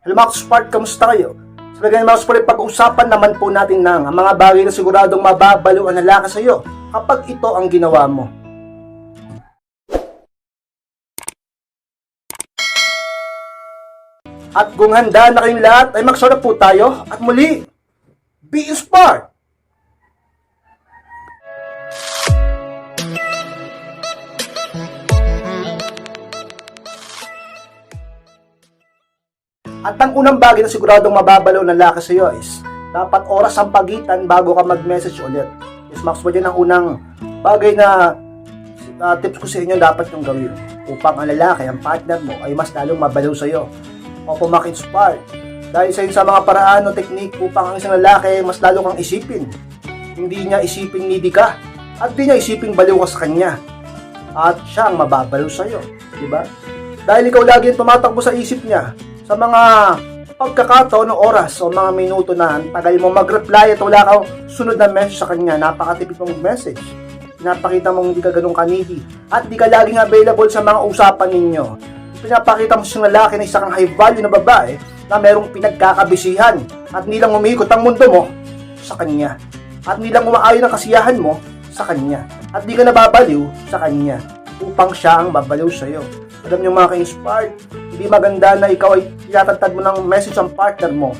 Hello mga Spark, kamusta kayo? Sa lagay mga Spark, pag-uusapan naman po natin ng mga bagay na siguradong mababalo ang lalaki sa iyo kapag ito ang ginawa mo. At kung handa na kayong lahat, ay magsarap po tayo at muli, be inspired! At ang unang bagay na siguradong mababalo ng lalaki sa iyo is dapat oras ang pagitan bago ka mag-message ulit. Is Max, po dyan ang unang bagay na uh, tips ko sa inyo dapat yung gawin upang ang lalaki, ang partner mo ay mas lalong mabalaw sa iyo o pumak-inspire. Dahil sa sa mga paraan o technique upang ang isang lalaki mas lalo kang isipin. Hindi niya isiping needy ka at di niya isiping baliw ka sa kanya. At siya ang mababalaw sa iyo, di ba? Dahil ikaw lagi ang tumatakbo sa isip niya sa mga pagkakataon ng oras o mga minuto na tagal mo mag-reply at wala kang sunod na message sa kanya, napakatipid mong message. Pinapakita mong hindi ka ganun kanidi at di ka laging available sa mga usapan ninyo. Pinapakita mo sa lalaki na isa kang high value na babae na merong pinagkakabisihan at nilang umikot ang mundo mo sa kanya. At nilang umaayon ang kasiyahan mo sa kanya. At di ka nababaliw sa kanya upang siya ang babaliw sa iyo. Alam niyo mga ka-inspired, hindi maganda na ikaw ay tinatagtad mo ng message ang partner mo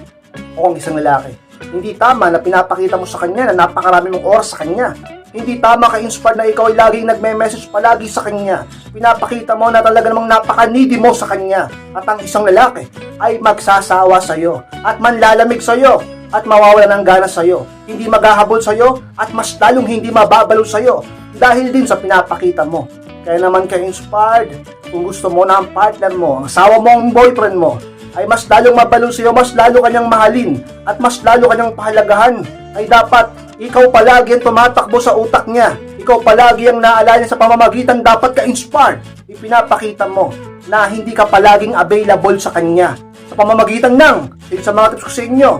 o ang isang lalaki. Hindi tama na pinapakita mo sa kanya na napakarami mong oras sa kanya. Hindi tama ka-inspired na ikaw ay laging nagme-message palagi sa kanya. Pinapakita mo na talaga namang napaka-needy mo sa kanya. At ang isang lalaki ay magsasawa sa iyo at manlalamig sa iyo at mawawala ng gana sa iyo. Hindi maghahabol sa iyo at mas lalong hindi mababalo sa iyo dahil din sa pinapakita mo. Kaya naman ka-inspired, kung gusto mo na ang partner mo, ang asawa mo, ang boyfriend mo, ay mas lalong mabalo sa iyo, mas lalo kanyang mahalin, at mas lalo kanyang pahalagahan, ay dapat ikaw palagi ang tumatakbo sa utak niya. Ikaw palagi ang naalala sa pamamagitan dapat ka-inspired. Ipinapakita mo na hindi ka palaging available sa kanya. Sa pamamagitan ng, sa mga tips ko sa inyo,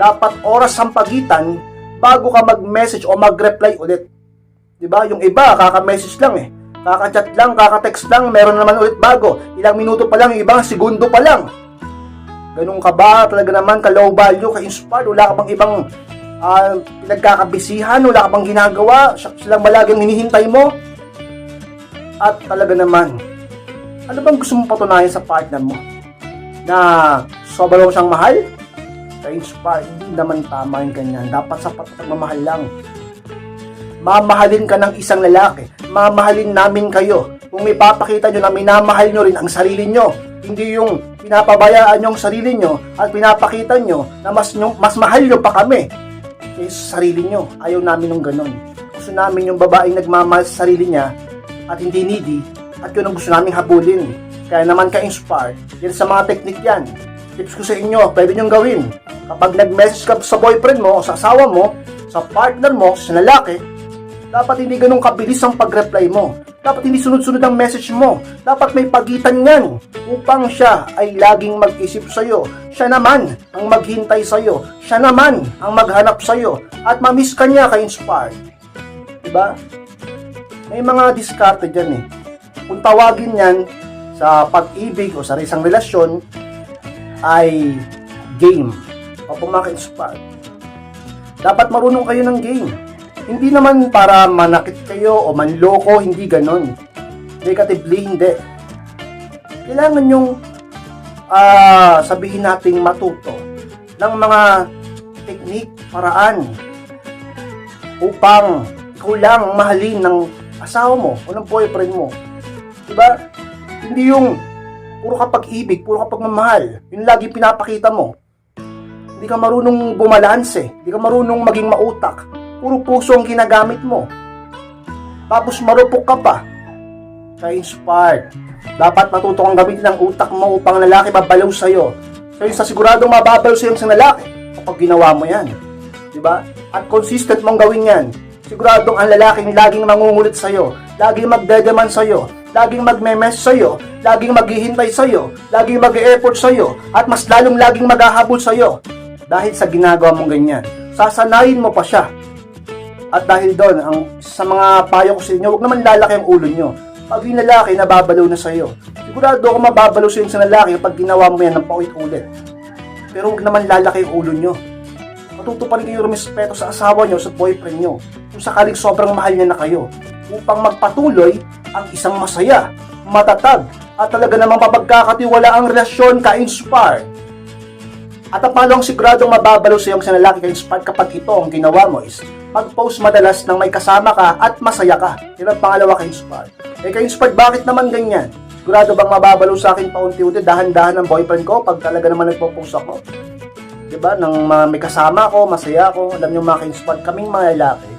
dapat oras ang pagitan bago ka mag-message o mag-reply ulit. 'Di ba? Yung iba kaka-message lang eh. Kaka-chat lang, kaka-text lang, meron naman ulit bago. Ilang minuto pa lang, ibang segundo pa lang. Ganun ka ba? Talaga naman ka low value, ka inspired, wala ka bang ibang ah, pinagkakabisihan, wala ka bang ginagawa, silang malagang hinihintay mo. At talaga naman, ano bang gusto mong patunayan sa partner mo? Na sobrang siyang mahal? Ka-inspire, hindi naman tama yung ganyan. Dapat sapat at mamahal lang. Mamahalin ka ng isang lalaki. Mamahalin namin kayo. Kung may papakita nyo na minamahal nyo rin ang sarili nyo. Hindi yung pinapabayaan nyo sarili nyo at pinapakita nyo na mas, nyo, mas mahal nyo pa kami. Eh, sa sarili nyo. Ayaw namin ng ganun. Gusto namin yung babaeng nagmamahal sa sarili niya at hindi needy at yun ang gusto namin habulin. Kaya naman ka-inspire. Yan sa mga teknik yan. Tips ko sa inyo, pwede nyo gawin. Kapag nag-message ka sa boyfriend mo o sa asawa mo, sa partner mo, sa lalaki, dapat hindi ganun kabilis ang pag-reply mo. Dapat hindi sunod-sunod ang message mo. Dapat may pagitan yan upang siya ay laging mag-isip sa'yo. Siya naman ang maghintay sa'yo. Siya naman ang maghanap sa'yo. At mamiss ka niya ka-inspired. Diba? May mga diskarte dyan eh. Kung tawagin yan sa pag-ibig o sa isang relasyon ay game o pumaka-inspired. Dapat marunong kayo ng game. Hindi naman para manakit kayo o manloko, hindi ganon. Negatively, hindi. Kailangan yung ah sabihin nating matuto ng mga teknik, paraan upang ikaw lang ang mahalin ng asawa mo o ng boyfriend mo. Diba? Hindi yung puro kapag ibig, puro kapag mamahal. Yung lagi pinapakita mo. Hindi ka marunong bumalanse. Hindi ka marunong maging mautak. Puro puso ang ginagamit mo. Tapos marupok ka pa. Kaya inspired. Dapat matuto kang gamitin ng utak mo upang ang lalaki babalaw sa'yo. Kaya sa siguradong mababalaw sa'yo ang lalaki kapag ginawa mo yan. Diba? At consistent mong gawin yan. Siguradong ang lalaking laging mangungulit sa'yo, laging magdedeman sa'yo, laging magme-mess sa'yo, laging maghihintay sa'yo, laging mag-e-effort sa'yo, at mas lalong laging maghahabol sa'yo. Dahil sa ginagawa mong ganyan, sasanayin mo pa siya. At dahil doon, ang sa mga payo ko sa inyo, huwag naman lalaki ang ulo nyo. Pag yung lalaki, nababalaw na sa'yo. Sigurado ako mababalaw sa'yo sa lalaki kapag ginawa mo yan ng paulit-ulit. Pero huwag naman lalaki yung ulo nyo. Matuto pa rin kayo rumispeto sa asawa nyo, sa boyfriend nyo. Kung sakaling sobrang mahal niya na kayo. Upang magpatuloy ang isang masaya, matatag, at talaga namang mapagkakatiwala ang relasyon ka-inspired. At ang pangalawang siguradong mababalo sa iyong sinalaki ka-inspired kapag ito ang ginawa mo is mag-post madalas nang may kasama ka at masaya ka. Yan ang pangalawa ka-inspired. Eh ka-inspired, bakit naman ganyan? Sigurado bang mababalo sa akin paunti-unti, dahan-dahan ng boyfriend ko pag talaga naman nagpo-post ako? 'Di ba? Nang ma- may kasama ako, masaya ako, alam niyo mga ka-inspired, kaming mga lalaki,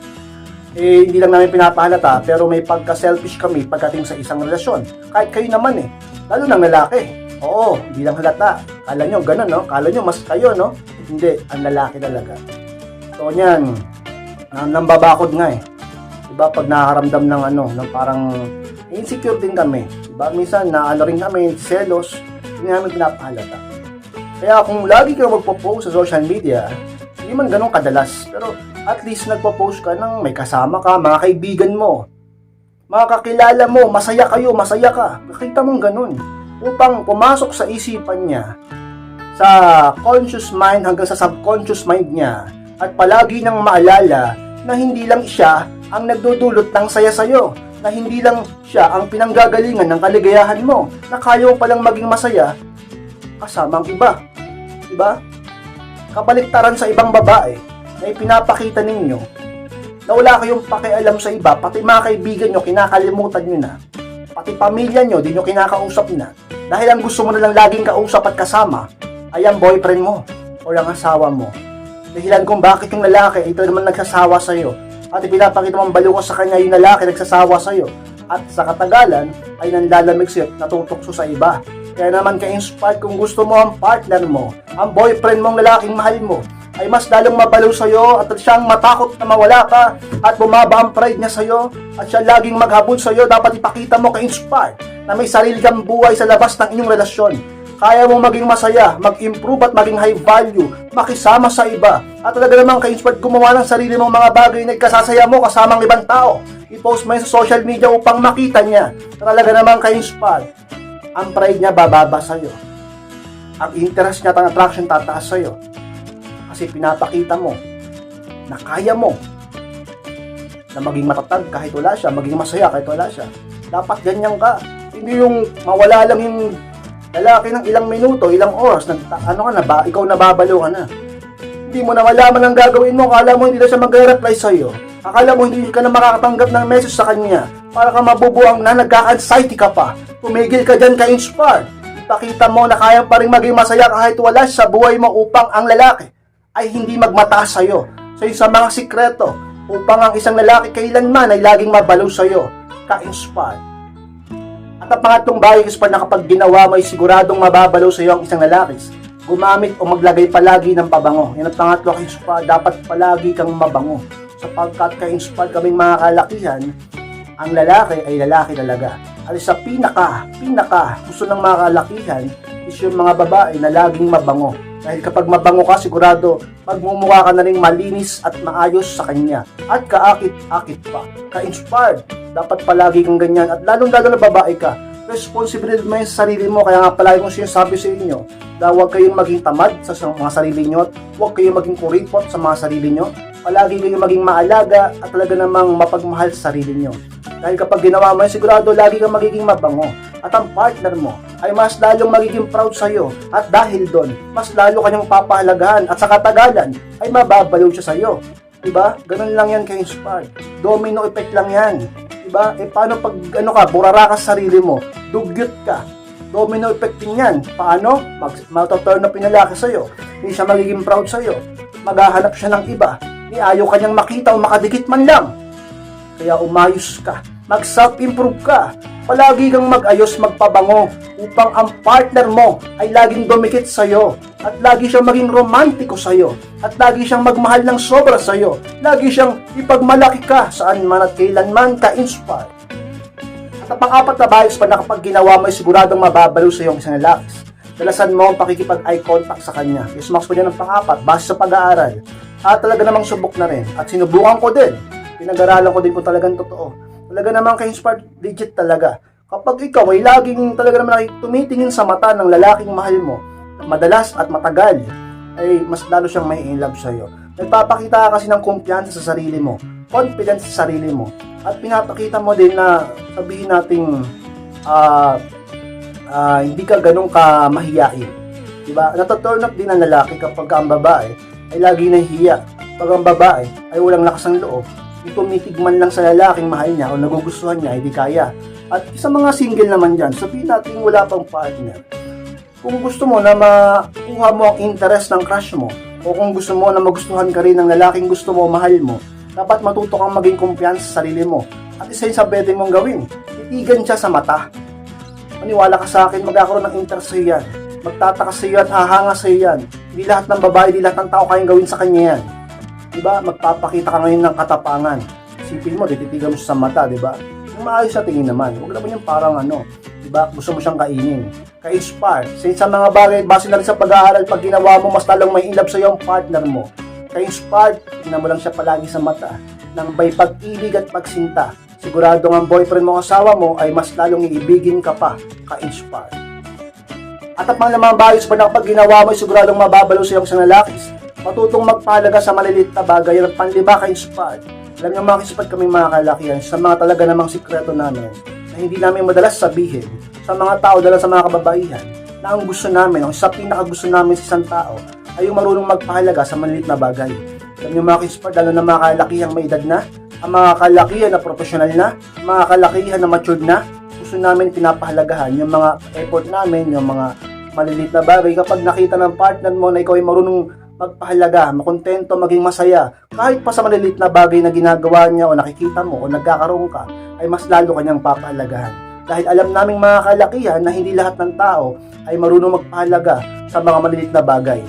eh, hindi lang namin pinapahalata, pero may pagka-selfish kami pagdating sa isang relasyon. Kahit kayo naman eh, lalo ng lalaki. Oo, hindi lang halata. Kala nyo, ganun, no? Kala nyo, mas kayo, no? Hindi, ang lalaki talaga. So, yan, nambabakod nga eh. Diba, pag nakaramdam ng ano, ng parang insecure din kami. Diba, minsan, na ano rin kami, selos, hindi namin pinapahalata. Kaya kung lagi ka magpo-post sa social media, hindi man ganun kadalas, pero at least nagpo-post ka ng may kasama ka, mga kaibigan mo, mga kakilala mo, masaya kayo, masaya ka. Nakita mong ganun. Upang pumasok sa isipan niya, sa conscious mind hanggang sa subconscious mind niya, at palagi nang maalala na hindi lang siya ang nagdudulot ng saya sa'yo, na hindi lang siya ang pinanggagalingan ng kaligayahan mo, na kaya mo palang maging masaya kasama ang iba. Diba? Kabaliktaran sa ibang babae na ipinapakita ninyo na wala kayong pakialam sa iba, pati mga kaibigan nyo, kinakalimutan nyo na. Pati pamilya nyo, di nyo kinakausap na. Dahil ang gusto mo na lang laging kausap at kasama ay ang boyfriend mo o ang asawa mo. Dahilan kung bakit yung lalaki, ito naman nagsasawa sa'yo. At ipinapakita mong baluko sa kanya yung lalaki nagsasawa sa'yo. At sa katagalan, ay nanlalamig sa'yo, at natutokso sa iba. Kaya naman ka-inspired kung gusto mo ang partner mo, ang boyfriend mong lalaking mahal mo, ay mas lalong mabalaw sa'yo at siyang matakot na mawala ka at bumaba ang pride niya sa'yo at siya laging maghabol sa'yo, dapat ipakita mo ka-inspired na may sarili kang buhay sa labas ng inyong relasyon. Kaya mong maging masaya, mag-improve at maging high value, makisama sa iba, at talaga namang ka-inspired gumawa ng sarili mong mga bagay na ikasasaya mo kasamang ibang tao. I-post mo yun sa social media upang makita niya talaga namang ka-inspired. Ang pride niya bababa sa'yo. Ang interest niya at ang attraction tataas sa'yo kasi pinapakita mo na kaya mo na maging matatag kahit wala siya, maging masaya kahit wala siya. Dapat ganyan ka. Hindi yung mawala lang yung lalaki ng ilang minuto, ilang oras, nag, ano ka na ba, ikaw nababalo ka na. Hindi mo na malaman ang gagawin mo, akala mo hindi na siya mag-reply sa'yo. Akala mo hindi ka na makakatanggap ng message sa kanya. Para ka mabubuang na nagka-anxiety ka pa. Tumigil ka dyan ka-inspired. Ipakita mo na kaya pa rin maging masaya kahit wala sa buhay mo upang ang lalaki ay hindi magmataas sa'yo. So yung sa mga sikreto, upang ang isang lalaki kailanman ay laging mabalaw sa'yo, ka-inspired. Ang pangatlong bagay is na kapag ginawa mo ay siguradong mababalaw sa'yo ang isang lalaki, gumamit o maglagay palagi ng pabango. Yan ang pangatlo ka-inspired, dapat palagi kang mabango. Sapagkat ka-inspired kaming mga kalakihan, ang lalaki ay lalaki talaga. At sa pinaka, pinaka gusto ng mga kalakihan is yung mga babae na laging mabango. Dahil kapag mabango ka, sigurado magmumukha ka na rin malinis at maayos sa kanya. At kaakit-akit pa. Ka-inspired. Dapat palagi kang ganyan. At lalong-lalo na babae ka. Responsibility mo yung sarili mo. Kaya nga palagi kong sinasabi sa inyo na huwag kayong maging tamad sa mga sarili nyo. At huwag kayong maging kuripot sa mga sarili nyo. Palagi kayong maging maalaga at talaga namang mapagmahal sa sarili nyo. Dahil kapag ginawa mo yun, sigurado lagi kang magiging mabango. At ang partner mo ay mas lalong magiging proud sa iyo. At dahil doon, mas lalo kanyang papahalagahan at sa katagalan ay mababaliw siya sa iyo. Diba? Ganun lang yan kay Inspired. Domino effect lang yan. Diba? Eh paano pag ano ka, burara ka sa sarili mo, dugyot ka. Domino effect din yan. Paano? Mag, matuturn up yung lalaki sa'yo. Hindi siya magiging proud sa'yo. Maghahanap siya ng iba. Ni ayaw kanyang makita o makadikit man lang. Kaya umayos ka. Mag self-improve ka. Palagi kang mag-ayos, magpabango upang ang partner mo ay laging dumikit sa'yo at lagi siyang maging romantiko sa'yo at lagi siyang magmahal ng sobra sa'yo. Lagi siyang ipagmalaki ka saan man at kailanman ka inspired. At ang pang-apat na bias pa na kapag ginawa mo ay siguradong mababaliw sa iyong isang lalaki. Dalasan mo ang pakikipag-eye contact sa kanya. Yes, max po yan ang pang-apat, base sa pag-aaral. At talaga namang subok na rin. At sinubukan ko din. Pinag-aralan ko din kung talagang totoo. Talaga namang ka-inspired legit talaga. Kapag ikaw ay laging talaga naman tumitingin sa mata ng lalaking mahal mo, madalas at matagal, ay mas lalo siyang may in love sa'yo. Nagpapakita ka kasi ng kumpiyansa sa sarili mo, confidence sa sarili mo, at pinapakita mo din na sabihin nating ah ah, hindi ka ganun ka mahiyain. Diba? Nataturn up din ang lalaki kapag ang babae ay lagi nahihiya. Pag ang babae ay walang lakas ng loob, hindi tumitig man lang sa lalaking mahal niya o nagugustuhan niya, hindi kaya. At sa mga single naman dyan, sabihin natin wala pang partner. Kung gusto mo na makuha mo ang interest ng crush mo, o kung gusto mo na magustuhan ka rin ng lalaking gusto mo, mahal mo, dapat matuto kang maging kumpiyansa sa sarili mo. At isa sa pwede mong gawin. Titigan siya sa mata. Maniwala ka sa akin, magkakaroon ng interest sa yan. Magtataka sa iyo at hahanga sa iyo yan. Hindi lahat ng babae, hindi lahat ng tao kayang gawin sa kanya yan. Diba? Magpapakita ka ngayon ng katapangan. Isipin mo, tititigan mo siya sa mata, diba? Yung maayos sa tingin naman. Huwag naman yung parang ano, diba? Gusto mo siyang kainin. Ka-inspire. Sa mga bagay, base na rin sa pag-aaral, pag ginawa mo, mas lalong may love sa iyo ang partner mo. Ka-inspired, tingnan mo lang siya palagi sa mata. Nang may pag-ibig at pagsinta. Siguradong ang boyfriend mo asawa mo ay mas lalong iibigin ka pa. Ka-inspired. At ang mga bayos pa na kapag ginawa mo, siguradong mababalo sa iyong isang lalakis. Matutong magpahalaga sa maliliit na bagay at panliba ka-inspired. Alam niyo mga kispat kami mga kalakihan sa mga talaga namang sikreto namin na hindi namin madalas sabihin sa mga tao dala sa mga kababaihan na ang gusto namin, ang sa pinakagusto namin sa isang tao ay yung marunong magpahalaga sa maliliit na bagay. Alam niyo mga kispat, lalo na mga kalakihang may edad na, ang mga kalakihan na profesional na, ang mga kalakihan na matured na, gusto namin pinapahalagahan yung mga effort namin, yung mga maliliit na bagay. Kapag nakita ng partner mo na ikaw ay marunong magpahalaga, makontento, maging masaya, kahit pa sa maliliit na bagay na ginagawa niya o nakikita mo o nagkakaroon ka, ay mas lalo kanyang papahalagahan. Dahil alam naming mga kalakihan na hindi lahat ng tao ay marunong magpahalaga sa mga maliliit na bagay.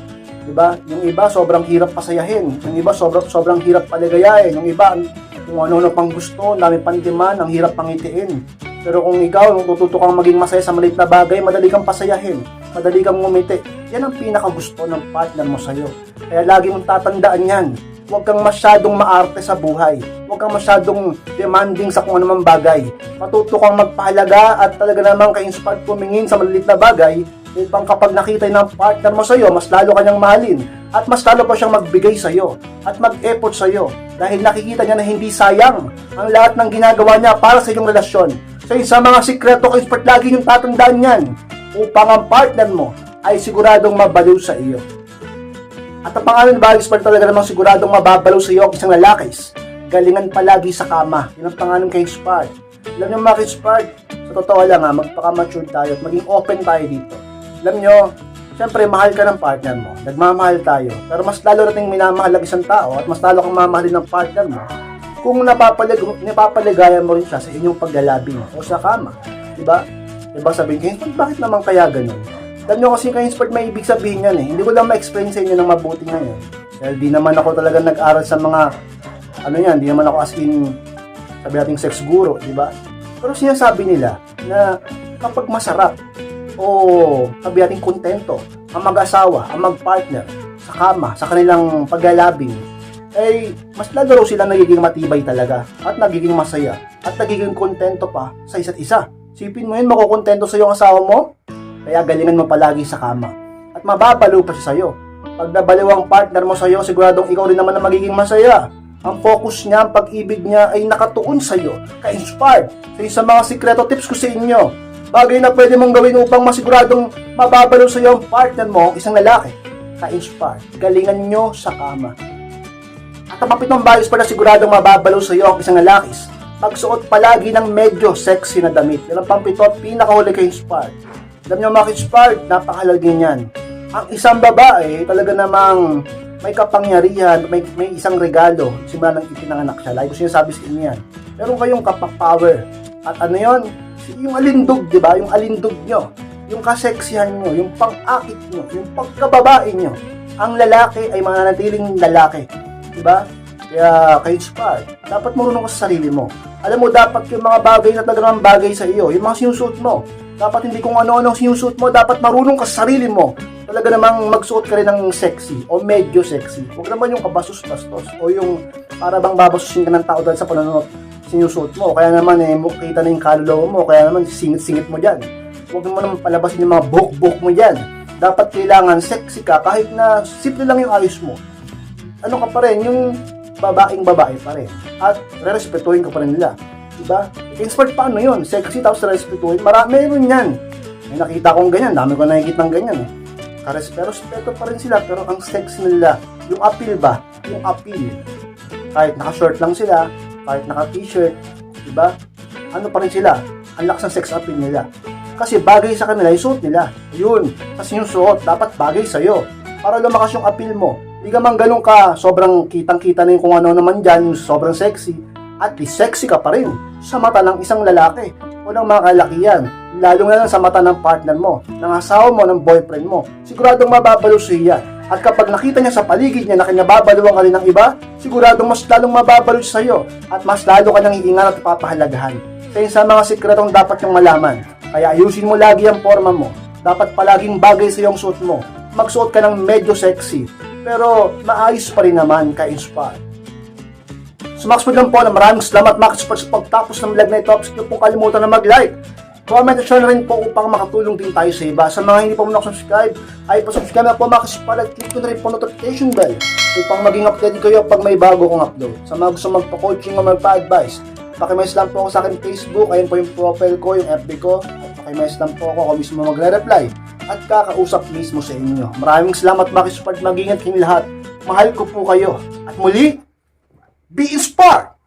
Diba? Yung iba sobrang hirap pasayahin, yung iba sobrang sobrang hirap paligayahin, yung iba kung ano-ano pang gusto, dami pang ang hirap pangitiin. Pero kung ikaw, tututo kang maging masaya sa maliit na bagay, madali kang pasayahin, madali kang ngumiti. Yan ang pinakagusto ng partner mo sa'yo. Kaya lagi mong tatandaan yan. Huwag kang masyadong maarte sa buhay. Huwag kang masyadong demanding sa kung anumang bagay. Matuto kang magpahalaga at talaga namang ka-inspired pumingin sa maliliit na bagay upang kapag nakita ng partner mo sa'yo, mas lalo kanyang mahalin at mas lalo pa siyang magbigay sa'yo at mag-effort sa'yo dahil nakikita niya na hindi sayang ang lahat ng ginagawa niya para sa iyong relasyon. Sa mga sikreto ko, expert lagi yung tatandaan yan upang ang partner mo ay siguradong mabaliw sa iyo. At ang pangalan Bagis pa talaga namang siguradong mababalaw sa iyo ang isang lalakis. Galingan palagi sa kama. Yun ang pangalan kay Spart. Alam niyo mga Spart, sa totoo lang ha, magpaka-mature tayo at maging open tayo dito. Alam niyo, Siyempre, mahal ka ng partner mo. Nagmamahal tayo. Pero mas lalo nating minamahal ang isang tao at mas lalo kang mamahalin ng partner mo kung napapalig napapaligayan mo rin siya sa inyong paglalabing o sa kama. Diba? Diba sabihin kayo, bakit naman kaya ganun? Alam kasi kayo sport may ibig sabihin yan eh. Hindi ko lang ma-explain sa inyo ng mabuti ngayon. Dahil di naman ako talaga nag-aral sa mga ano yan, di naman ako as in sabi nating sex guru, di ba? Pero sinasabi nila na kapag masarap o sabi natin kontento ang mag-asawa, ang mag-partner sa kama, sa kanilang paglalabing, ay mas lalo raw sila nagiging matibay talaga at nagiging masaya at nagiging kontento pa sa isa't isa. Sipin mo yun, makukontento sa iyong asawa mo, kaya galingan mo palagi sa kama. At mababalo pa siya sa'yo. Pag nabaliw ang partner mo sa'yo, siguradong ikaw rin naman na magiging masaya. Ang focus niya, ang pag-ibig niya ay nakatuon sa'yo, ka-inspired. So yung sa mga sikreto tips ko sa inyo, bagay na pwede mong gawin upang masiguradong mababalo sa iyo ang partner mo, isang lalaki. Ka-inspire. Galingan nyo sa kama. Mapitong bayos para siguradong mababalo sa iyo ang isang lalakis. Magsuot palagi ng medyo sexy na damit. Yan ang pampito at pinakahuli ka-inspired. Alam nyo mga ka-inspired, napakahalaga niyan. Ang isang babae, talaga namang may kapangyarihan, may, may isang regalo, simula nang ipinanganak siya. Lagi ko sinasabi sa inyo yan. Meron kayong kapak-power. At ano yon yung alindog, di ba? Yung alindog nyo, yung kaseksihan nyo, yung pang-akit nyo, yung pagkababae nyo. Ang lalaki ay mananatiling lalaki. Di ba? Kaya kayo inspired. Dapat marunong ka sa sarili mo. Alam mo, dapat yung mga bagay na talagang bagay sa iyo, yung mga sinusuot mo. Dapat hindi kung ano-ano sinusuot mo, dapat marunong ka sa sarili mo. Talaga namang magsuot ka rin ng sexy o medyo sexy. Huwag naman yung kabasos-bastos o yung para bang babasusin ka ng tao dahil sa panunod sinusuot mo. Kaya naman eh, kita na yung kaluluwa mo. Kaya naman singit-singit mo dyan. Huwag mo naman palabasin yung mga buhok-buhok mo dyan. dapat kailangan sexy ka kahit na simple lang yung ayos mo. Ano ka pa rin, yung babaeng babae pa rin. At re-respetuhin ka pa rin nila. Diba? Expert paano yun? Sexy tapos respetuhin. Marami meron yan. May nakita kong ganyan. Dami ko nakikita ng ganyan. Eh. Kares, pero respeto pa rin sila. Pero ang sexy nila, yung appeal ba? Yung appeal. Kahit naka-short lang sila, kahit naka-t-shirt, diba? Ano pa rin sila? Ang lakas ng sex appeal nila. Kasi bagay sa kanila yung suot nila. Yun. Kasi yung suot, dapat bagay sa'yo. Para lumakas yung appeal mo. Hindi ka man ganun ka, sobrang kitang-kita na yung kung ano naman dyan, yung sobrang sexy. At least sexy ka pa rin sa mata ng isang lalaki o ng mga kalakihan. Lalo na lang sa mata ng partner mo, ng asawa mo, ng boyfriend mo. Siguradong mababalo siya. At kapag nakita niya sa paligid niya na kinababaluan ka rin ng iba, siguradong mas lalong mababalo siya sa'yo at mas lalo ka nang iingat at papahalagahan. Kaya sa mga sikretong dapat niyong malaman. Kaya ayusin mo lagi ang forma mo. Dapat palaging bagay sa iyong suot mo. Magsuot ka ng medyo sexy. Pero maayos pa rin naman ka-inspire. Sumax po lang po na maraming salamat mga kasupers sa pagtapos ng vlog na ito. Huwag niyo kalimutan na mag-like. Comment at share na rin po upang makatulong din tayo sa iba. Sa mga hindi pa mo nakasubscribe, ay pa-subscribe na po mga kasupers at click ko na rin po notification bell upang maging updated kayo pag may bago kong upload. Sa mga gusto magpa-coaching o magpa-advise, pakimess lang po ako sa akin Facebook. Ayun po yung profile ko, yung FB ko. At pakimess lang po ako ako mismo magre-reply at kakausap mismo sa inyo. Maraming salamat mga kasupers. Mag-ingat kayong lahat. Mahal ko po kayo. At muli, be inspired!